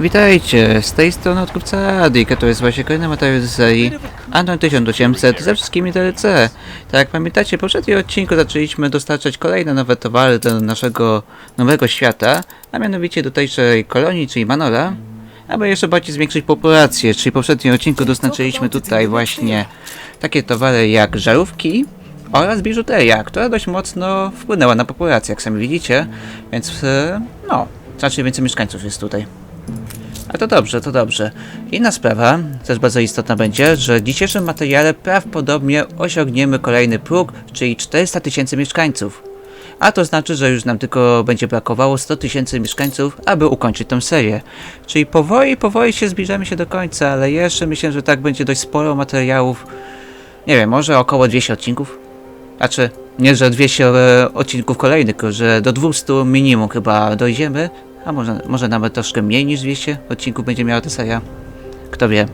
Witajcie, z tej strony odkupca Adik, a to jest właśnie kolejny materiał z serii Anton 1800 ze wszystkimi DLC. Tak jak pamiętacie, w poprzednim odcinku zaczęliśmy dostarczać kolejne nowe towary do naszego nowego świata, a mianowicie do tejczej kolonii, czyli Manola, aby jeszcze bardziej zwiększyć populację, czyli w poprzednim odcinku dostarczyliśmy tutaj właśnie takie towary jak żarówki oraz biżuteria, która dość mocno wpłynęła na populację, jak sami widzicie, więc e, no, znacznie więcej mieszkańców jest tutaj. A to dobrze, to dobrze. Inna sprawa, też bardzo istotna będzie, że w dzisiejszym materiale prawdopodobnie osiągniemy kolejny próg, czyli 400 tysięcy mieszkańców. A to znaczy, że już nam tylko będzie brakowało 100 tysięcy mieszkańców, aby ukończyć tę serię. Czyli powoli, powoli się zbliżamy się do końca, ale jeszcze myślę, że tak będzie dość sporo materiałów. Nie wiem, może około 200 odcinków? Znaczy, nie, że 200 e, odcinków kolejnych, tylko że do 200 minimum chyba dojdziemy, a może, może nawet troszkę mniej niż 200 odcinków będzie miała ta seria. Kto wie.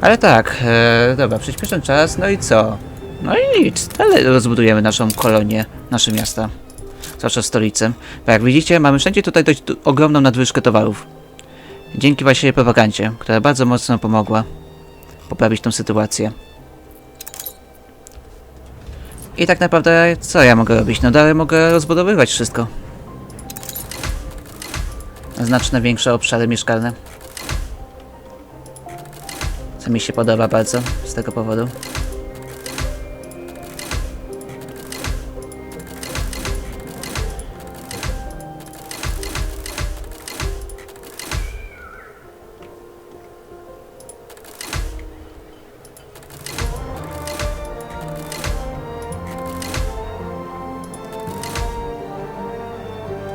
Ale tak, e, dobra, przyspieszam czas, no i co? No i nic, dalej rozbudujemy naszą kolonię, nasze miasta. Zwłaszcza stolicę. Bo jak widzicie, mamy wszędzie tutaj dość ogromną nadwyżkę towarów. Dzięki właśnie propagandzie, która bardzo mocno pomogła poprawić tą sytuację. I tak naprawdę, co ja mogę robić? No dalej mogę rozbudowywać wszystko znacznie większe obszary mieszkalne. Co mi się podoba bardzo z tego powodu.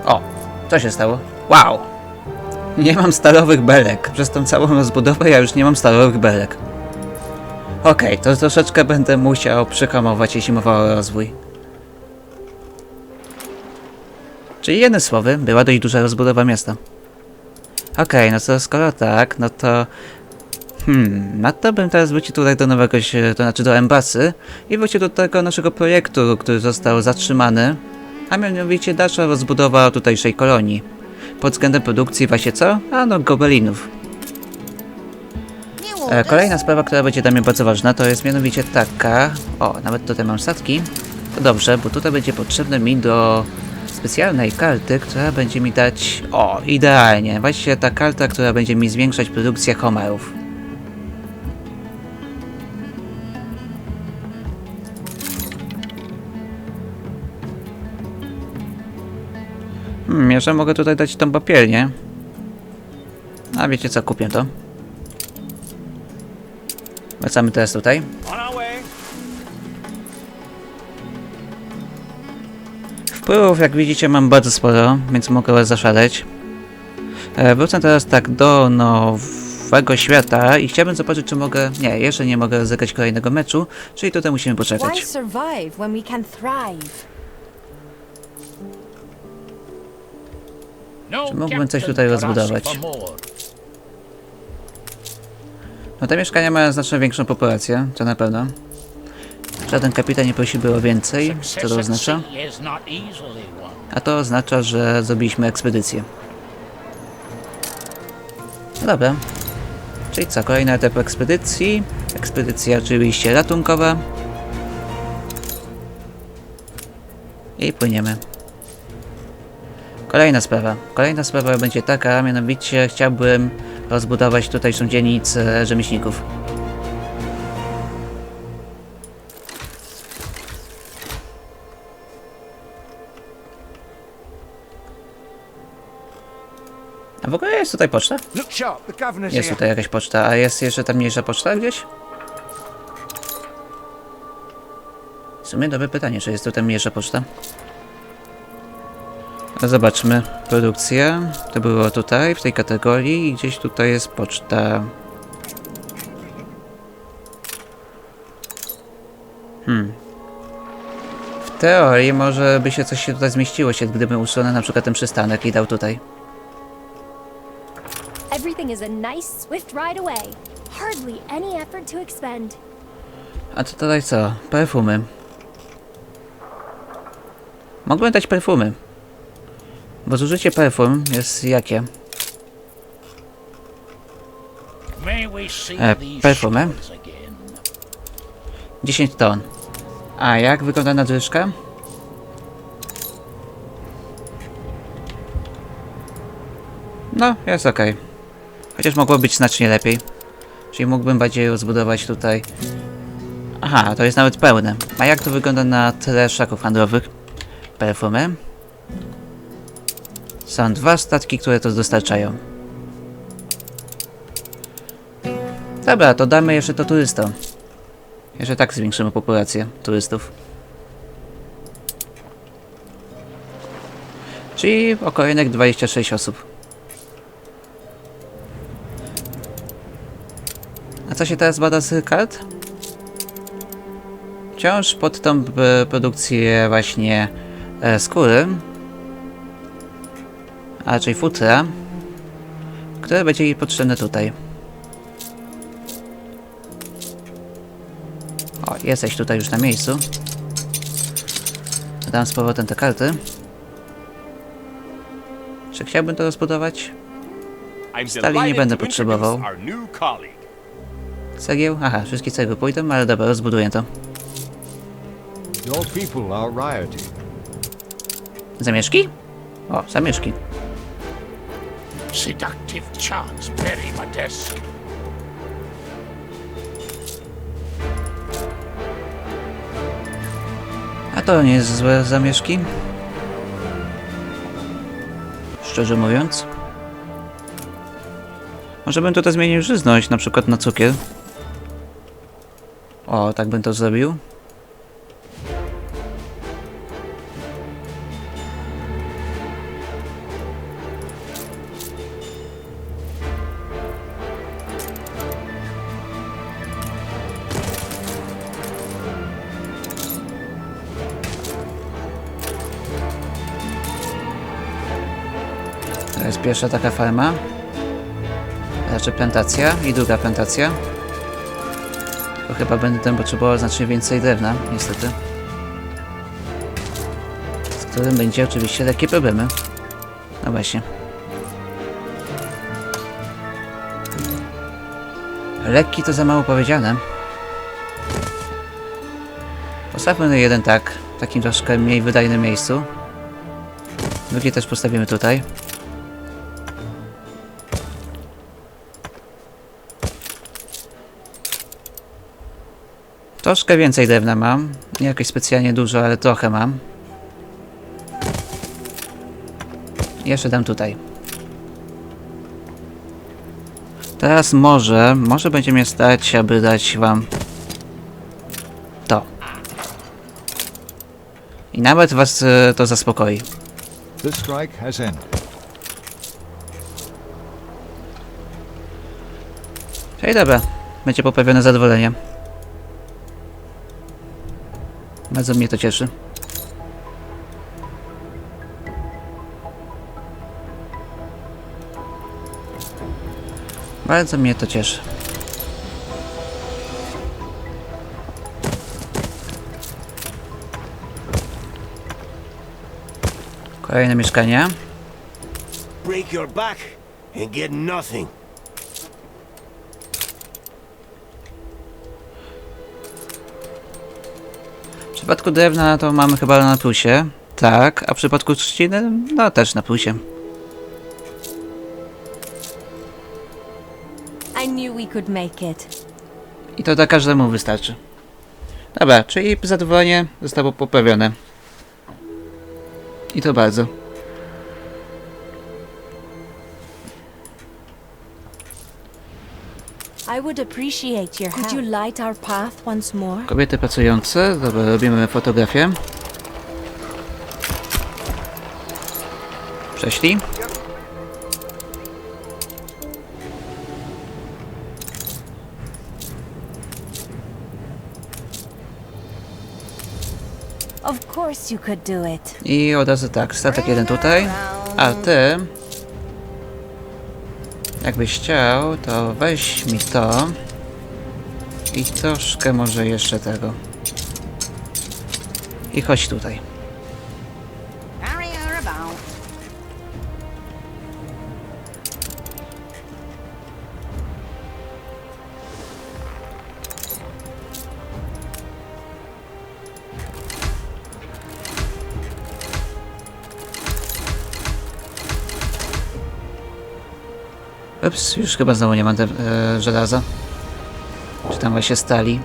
O, co się stało? Wow! Nie mam stalowych belek. Przez tą całą rozbudowę ja już nie mam stalowych belek. Okej, to troszeczkę będę musiał przyhamować, jeśli mowa o rozwój. Czyli jednym słowy, była dość duża rozbudowa miasta. Okej, no to skoro tak, no to... Hmm, no to bym teraz wrócił tutaj do nowego, to znaczy do embasy i wrócił do tego naszego projektu, który został zatrzymany, a mianowicie dalsza rozbudowa tutejszej kolonii pod względem produkcji właśnie co? A no, gobelinów. E, kolejna sprawa, która będzie dla mnie bardzo ważna, to jest mianowicie taka... O, nawet tutaj mam statki. To dobrze, bo tutaj będzie potrzebne mi do specjalnej karty, która będzie mi dać... O, idealnie. Właśnie ta karta, która będzie mi zwiększać produkcję homerów. Jeszcze mogę tutaj dać tą papiernię. A wiecie co, kupię to. Wracamy teraz tutaj. Wpływów, jak widzicie, mam bardzo sporo, więc mogę was zaszaleć. E, wrócę teraz tak do nowego świata i chciałbym zobaczyć, czy mogę... Nie, jeszcze nie mogę zagrać kolejnego meczu, czyli tutaj musimy Why poczekać. Czy mógłbym coś tutaj rozbudować? No te mieszkania mają znacznie większą populację, to na pewno. Żaden kapitan nie prosiłby o więcej, co to oznacza? A to oznacza, że zrobiliśmy ekspedycję. No dobra. Czyli co, kolejny etap ekspedycji. Ekspedycja oczywiście ratunkowa. I płyniemy. Kolejna sprawa. Kolejna sprawa będzie taka, mianowicie chciałbym rozbudować tutejszą dzielnicę rzemieślników. A w ogóle jest tutaj poczta? Jest tutaj jakaś poczta, a jest jeszcze ta mniejsza poczta gdzieś? W sumie dobre pytanie, czy jest tutaj mniejsza poczta? No Zobaczmy. Produkcja. To było tutaj, w tej kategorii i gdzieś tutaj jest poczta. Hmm. W teorii może by się coś się tutaj zmieściło się, gdyby usunął na przykład ten przystanek i dał tutaj. A to tutaj co? Perfumy. Mogłem dać perfumy. Bo zużycie perfum jest jakie? E, perfumy. shores again. 10 ton. A jak wygląda nadwyżka? No, jest ok. Chociaż mogło być znacznie lepiej. Czyli mógłbym bardziej rozbudować tutaj. Aha, to jest nawet pełne. A jak to wygląda na tle szaków handlowych? Perfumy. Są dwa statki, które to dostarczają. Dobra, to damy jeszcze to turystom. Jeszcze tak zwiększymy populację turystów. Czyli o kolejnych 26 osób. A co się teraz bada z kart? Wciąż pod tą e, produkcję właśnie e, skóry, a raczej futra, które będzie jej potrzebne tutaj. O, jesteś tutaj już na miejscu. Dam z powrotem te karty. Czy chciałbym to rozbudować? Stali nie będę potrzebował. Cegieł? Aha, wszystkie cegły pójdą, ale dobra, rozbuduję to. Zamieszki? O, zamieszki. Seductive charms bury my desk. A to nie jest złe zamieszki. Szczerze mówiąc. Może bym tutaj zmienił żyzność, na przykład na cukier. O, tak bym to zrobił. Pierwsza taka farma. Znaczy plantacja i druga plantacja. To chyba będę tam potrzebował znacznie więcej drewna, niestety. Z którym będzie oczywiście lekkie problemy. No właśnie. Lekki to za mało powiedziane. Postawmy jeden tak, w takim troszkę mniej wydajnym miejscu. Drugi też postawimy tutaj. Troszkę więcej drewna mam. Nie jakoś specjalnie dużo, ale trochę mam. Jeszcze dam tutaj. Teraz może, może będzie mnie stać, aby dać wam to. I nawet was e, to zaspokoi. The strike has ended. Czyli dobra, będzie poprawione zadowolenie. Bardzo mnie to cieszy. Bardzo mnie to cieszy. Kolejne mieszkanie. break your back and get nothing. Przypadku drewna to mamy chyba na plusie. Tak, a w przypadku trzciny, no też na plusie. I to dla każdemu wystarczy. Dobra, czyli zadowolenie zostało poprawione. I to bardzo. I would appreciate your Could you light our path once more? Kobiety pracujące, dobra, robimy fotografię. Prześlij. Of course you could do it. I od razu tak, statek jeden tutaj. A ty... Jakbyś chciał, to weź mi to. I troszkę może jeszcze tego. I chodź tutaj. Ups, już chyba znowu nie mam te, e, żelaza. Czy tam właśnie stali?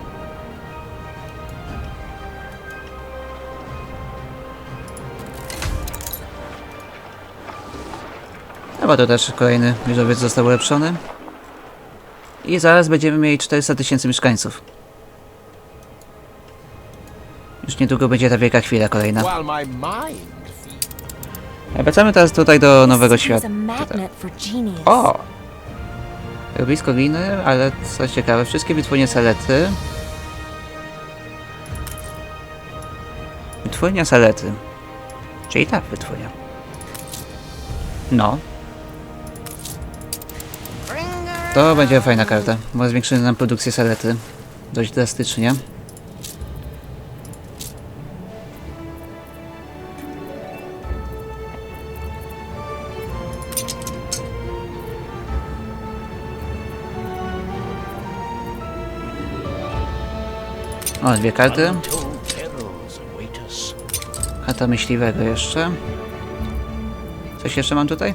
Chyba to też kolejny wieżowiec został ulepszony. I zaraz będziemy mieli 400 tysięcy mieszkańców. Już niedługo będzie ta wielka chwila kolejna. Wracamy teraz tutaj do nowego świata. O! Blisko gliny, ale co ciekawe, wszystkie wytwórnie salety. Wytwórnia salety. Czyli tak, wytwórnia. No, to będzie fajna karta, bo zwiększymy nam produkcję salety. Dość drastycznie. O, dwie karty. Karta myśliwego jeszcze. Coś jeszcze mam tutaj?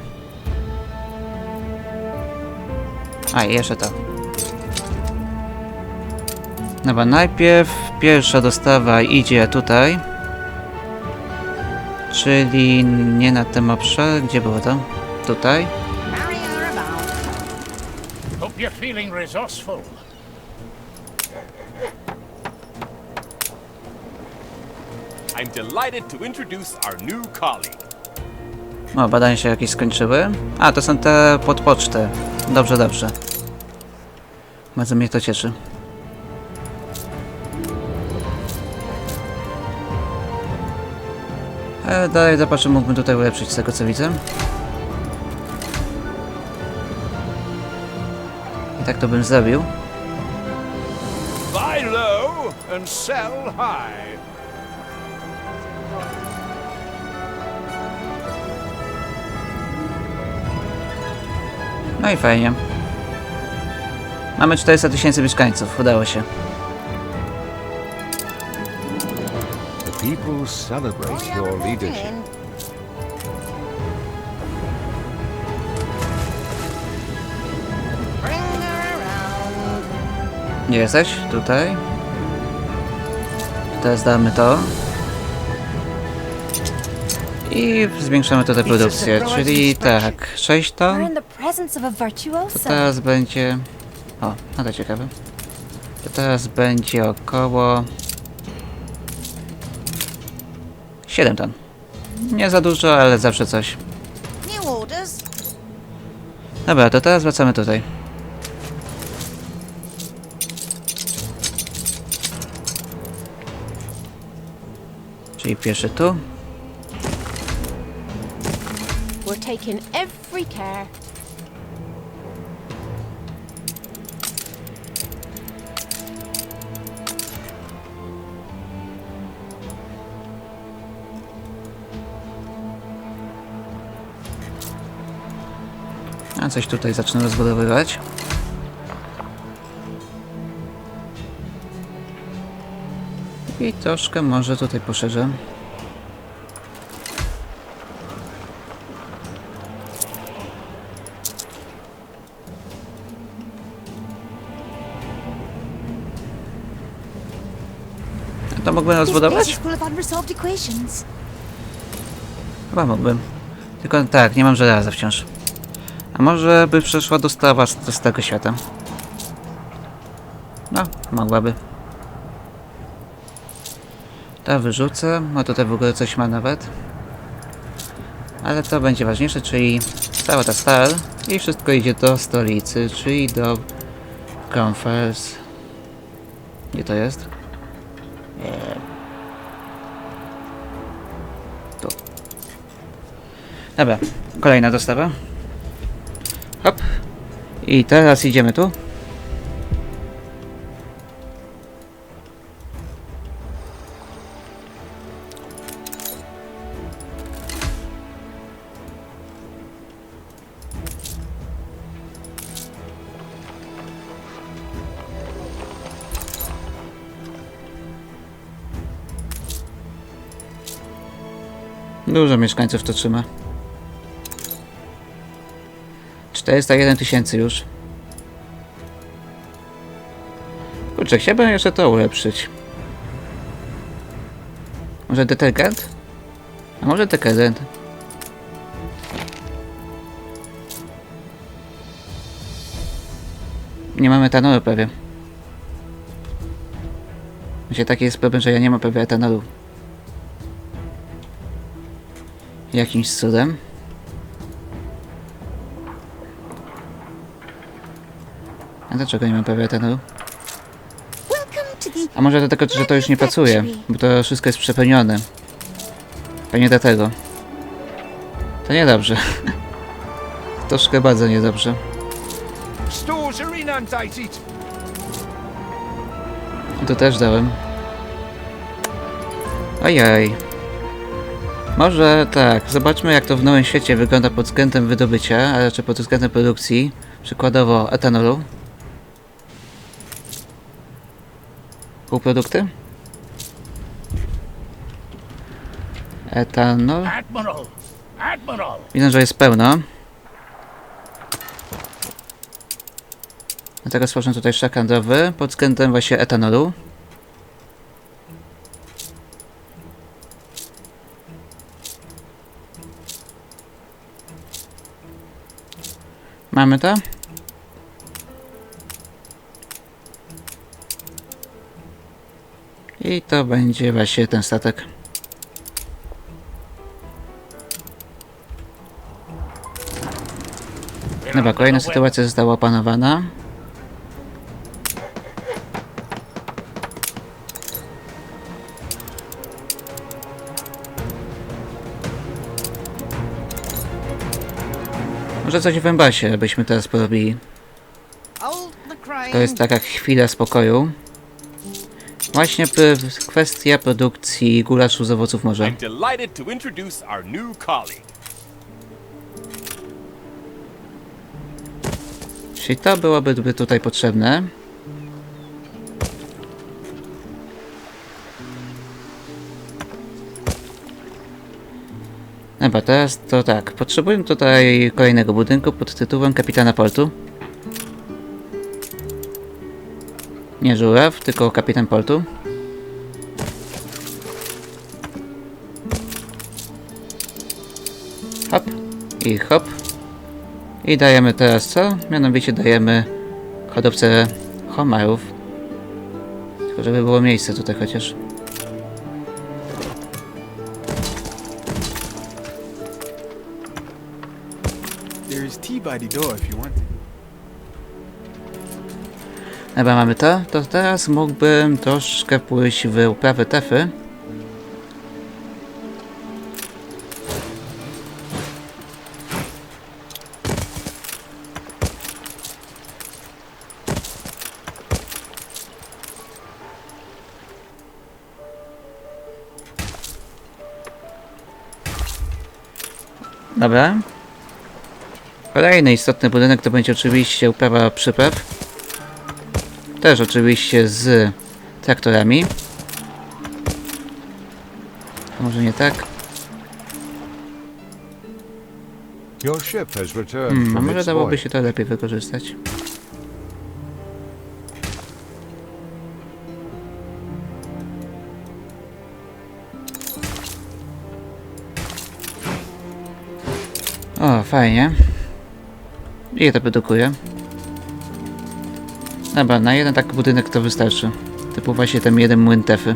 A, i jeszcze to. Dobra, najpierw pierwsza dostawa idzie tutaj. Czyli nie na tym obszar. Gdzie było to? Tutaj. Hope you're feeling resourceful. I'm delighted to introduce our new colleague. O, badania się jakieś skończyły. A, to są te podpoczty. Dobrze, dobrze. Bardzo mnie to cieszy. E, dalej zobaczę, mógłbym tutaj ulepszyć z tego co widzę. I tak to bym zrobił. Buy low and sell high. No i fajnie. Mamy 400 tysięcy mieszkańców, udało się. People celebrate your leadership. Jesteś? Tutaj. Teraz damy to. I zwiększamy tutaj produkcję, czyli tak, 6 We're ton. To teraz będzie... O, no to ciekawe. To teraz będzie około... 7 ton. Nie za dużo, ale zawsze coś. Dobra, to teraz wracamy tutaj. Czyli pierwszy tu. Taking every care. A coś tutaj zacznę rozbudowywać. I troszkę może tutaj poszerzę. Mógłbym rozbudować? Chyba mógłbym. Tylko tak, nie mam żelaza wciąż. A może by przeszła dostawa z, z tego świata? No, mogłaby. To wyrzucę. No tutaj w ogóle coś ma nawet. Ale to będzie ważniejsze, czyli cała ta stal i wszystko idzie do stolicy, czyli do Conference. Gdzie to jest? Dobra, kolejna dostawa. Hop. I teraz idziemy tu. Dużo mieszkańców to trzyma. 401 tysięcy już. Kurczę, chciałbym jeszcze to ulepszyć. Może detergent? A może detergent? Nie mamy etanolu prawie. Właśnie taki jest problem, że ja nie mam prawie etanolu. Jakimś cudem. A dlaczego nie mam the A może dlatego, że to już nie pracuje, bo to wszystko jest przepełnione. Pewnie dlatego. To niedobrze. Troszkę bardzo niedobrze. To też dałem. Ojej. Może tak, zobaczmy jak to w nowym świecie wygląda pod względem wydobycia, a raczej pod względem produkcji. Przykładowo etanolu. Półprodukty? Etanol. Widzę, że jest pełno. Dlatego stworzę tutaj szlak handlowy pod względem właśnie etanolu. Mamy to? I to będzie właśnie ten statek. Dobra, kolejna sytuacja została opanowana. Może coś w Embasie byśmy teraz porobili. To jest taka chwila spokoju. Właśnie kwestia produkcji gulaszu z owoców morza. Czyli to byłoby by tutaj potrzebne. Dobra, teraz to tak. Potrzebuję tutaj kolejnego budynku pod tytułem Kapitana Portu. Nie żuraw, tylko Kapitan Portu. Hop i hop. I dajemy teraz co? Mianowicie dajemy hodowcę homarów. Tylko żeby było miejsce tutaj chociaż. The door if you want. Dobra, mamy to. To teraz mógłbym troszkę pójść w uprawę tefy. Dobra. Kolejny istotny budynek to będzie oczywiście uprawa przypraw. Też oczywiście z traktorami. To może nie tak. Hmm, a może dałoby się to lepiej wykorzystać. O, fajnie. Ile to produkuje? Dobra, na jeden taki budynek to wystarczy. Typu właśnie ten jeden młyn tefy.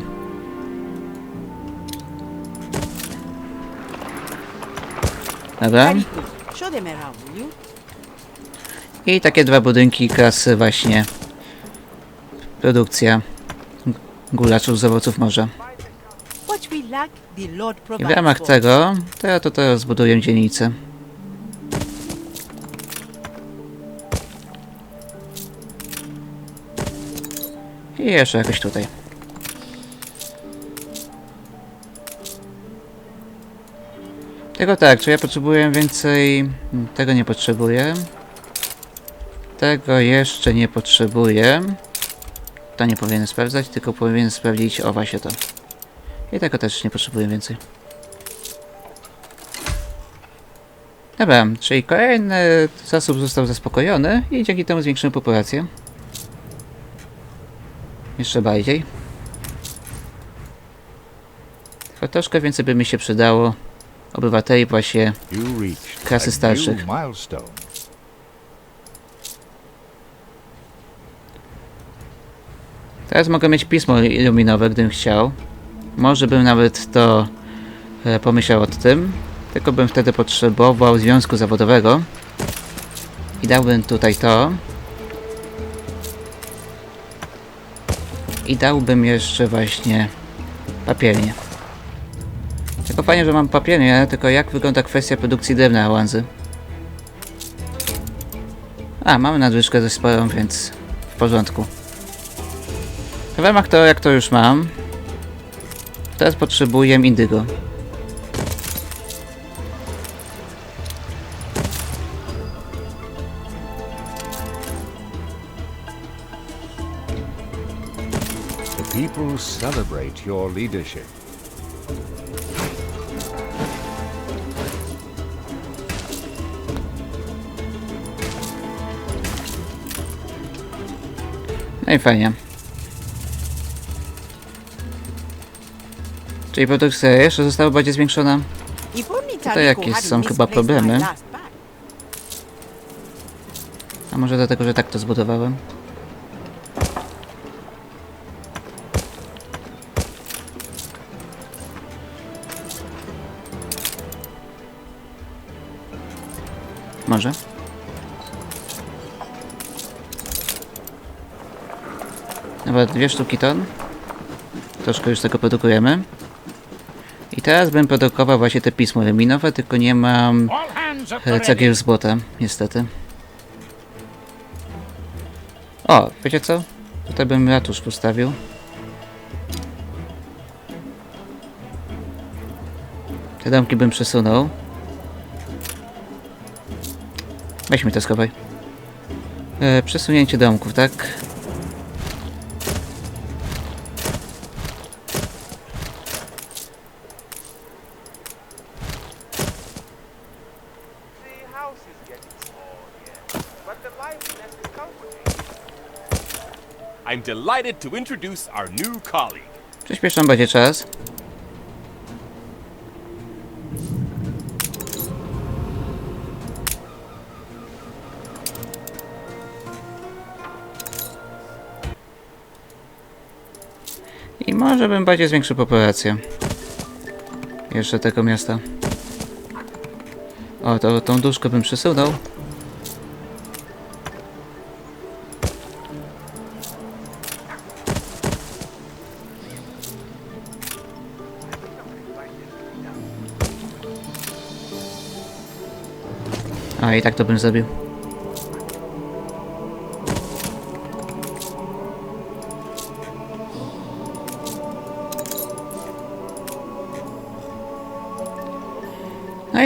Dobra. I takie dwa budynki klasy właśnie produkcja gulaczów z owoców morza. I w ramach tego to ja to teraz zbuduję dzielnicę. I jeszcze jakoś tutaj. Tego tak, czy ja potrzebuję więcej... Tego nie potrzebuję. Tego jeszcze nie potrzebuję. To nie powinienem sprawdzać, tylko powinien sprawdzić o właśnie to. I tego też nie potrzebuję więcej. Dobra, czyli kolejny zasób został zaspokojony i dzięki temu zwiększymy populację. Jeszcze bardziej. Tylko troszkę więcej by mi się przydało obywateli właśnie Klasy starszych. Teraz mogę mieć pismo iluminowe, gdybym chciał. Może bym nawet to e, pomyślał o tym. Tylko bym wtedy potrzebował związku zawodowego. I dałbym tutaj to. I dałbym jeszcze właśnie papiernię. Tylko fajnie, że mam papiernię, tylko jak wygląda kwestia produkcji drewna łanzy? A, mamy nadwyżkę dość sporą, więc w porządku. W ramach to, jak to już mam, teraz potrzebuję indygo. People celebrate your leadership. No i fajnie. Czyli produkcja jeszcze została bardziej zwiększona. Tutaj jakieś są chyba problemy. A może dlatego, że tak to zbudowałem? Może? Dobra, dwie sztuki ton. Troszkę już tego produkujemy. I teraz bym produkował właśnie te pismo reminowe, tylko nie mam cegieł z błota, niestety. O, wiecie co? Tutaj bym ratusz postawił. Te domki bym przesunął. Weź mi to schowaj. E, przesunięcie domków, tak? I'm delighted to introduce our new colleague. Przyspieszam będzie czas. I może bym bardziej zwiększył populację. Jeszcze tego miasta. O, to tą duszkę bym przesunął. A i tak to bym zrobił.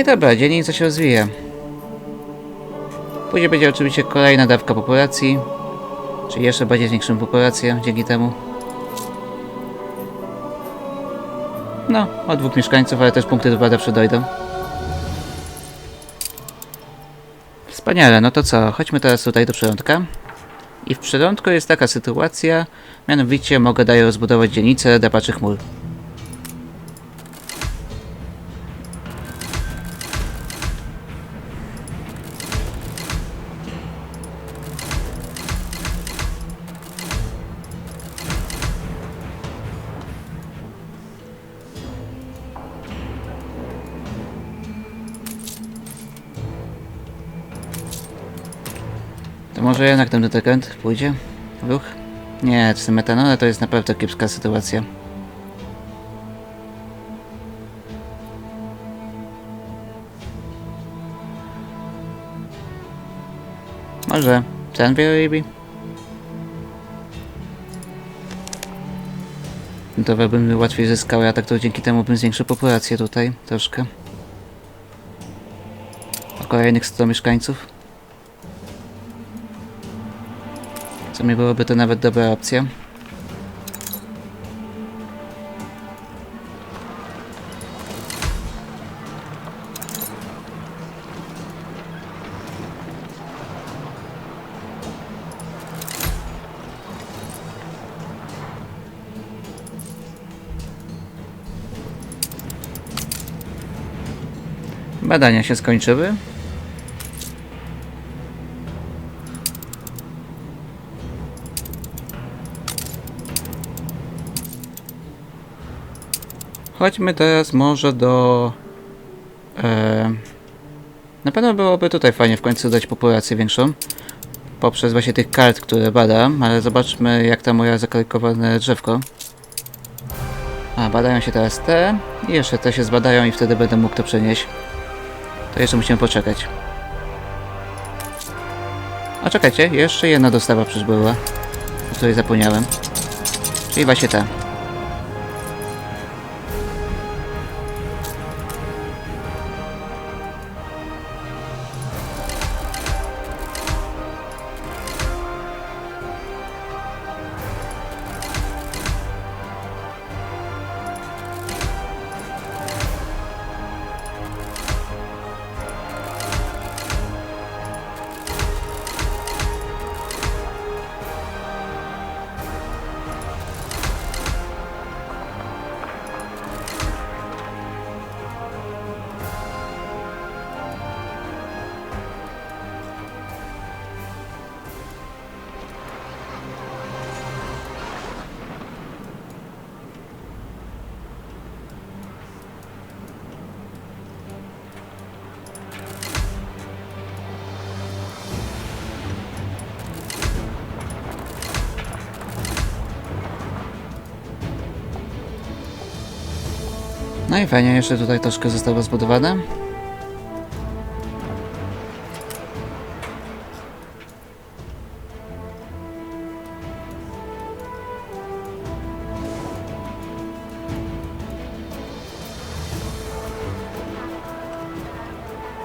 I dobra, dzielnica się rozwija. Później będzie oczywiście kolejna dawka populacji. Czyli jeszcze bardziej zwiększymy populację dzięki temu. No, od dwóch mieszkańców, ale też punkty dwa zawsze dojdą. Wspaniale, no to co? Chodźmy teraz tutaj do przyrządka. I w przyrządku jest taka sytuacja, mianowicie mogę daję rozbudować dzielnicę drapaczy chmur. Może jednak ten detekant pójdzie ruch? Nie, z tym metanolem to jest naprawdę kiepska sytuacja. Może ten wielorybi? To bym łatwiej zyskał, a tak to dzięki temu bym zwiększył populację tutaj troszkę. O kolejnych 100 mieszkańców. sumie byłoby to nawet dobra opcja. Badania się skończyły. Chodźmy teraz może do... E, na pewno byłoby tutaj fajnie w końcu dać populację większą. Poprzez właśnie tych kart, które badam, ale zobaczmy jak tam moja zakalkowane drzewko. A, badają się teraz te i jeszcze te się zbadają i wtedy będę mógł to przenieść. To jeszcze musimy poczekać. A czekajcie, jeszcze jedna dostawa przecież była, o której zapomniałem. Czyli właśnie ta. No i fajnie, jeszcze tutaj troszkę zostało zbudowane.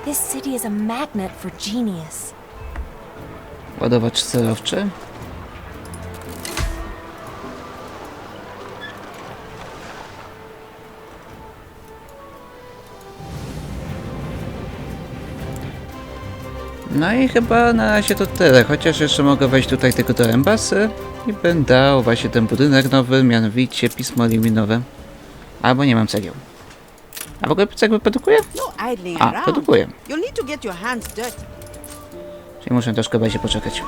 This city is a magnet for genius. Ładowacz sterowczy. No i chyba na razie to tyle, chociaż jeszcze mogę wejść tutaj tylko do embasy i będę dał właśnie ten budynek nowy, mianowicie pismo liminowe. Albo nie mam cegieł. A w ogóle cegły produkuję? No A, produkuję. Czyli muszę troszkę bardziej poczekać.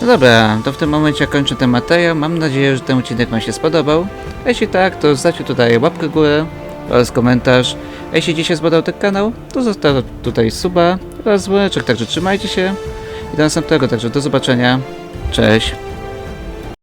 No dobra, to w tym momencie kończę ten materiał. Mam nadzieję, że ten odcinek Wam się spodobał. A jeśli tak, to zostawcie tutaj łapkę górę oraz komentarz. A jeśli dzisiaj spodobał ten kanał, to zostaw tutaj suba oraz dzwoneczek. Także trzymajcie się i do następnego. Także do zobaczenia. Cześć.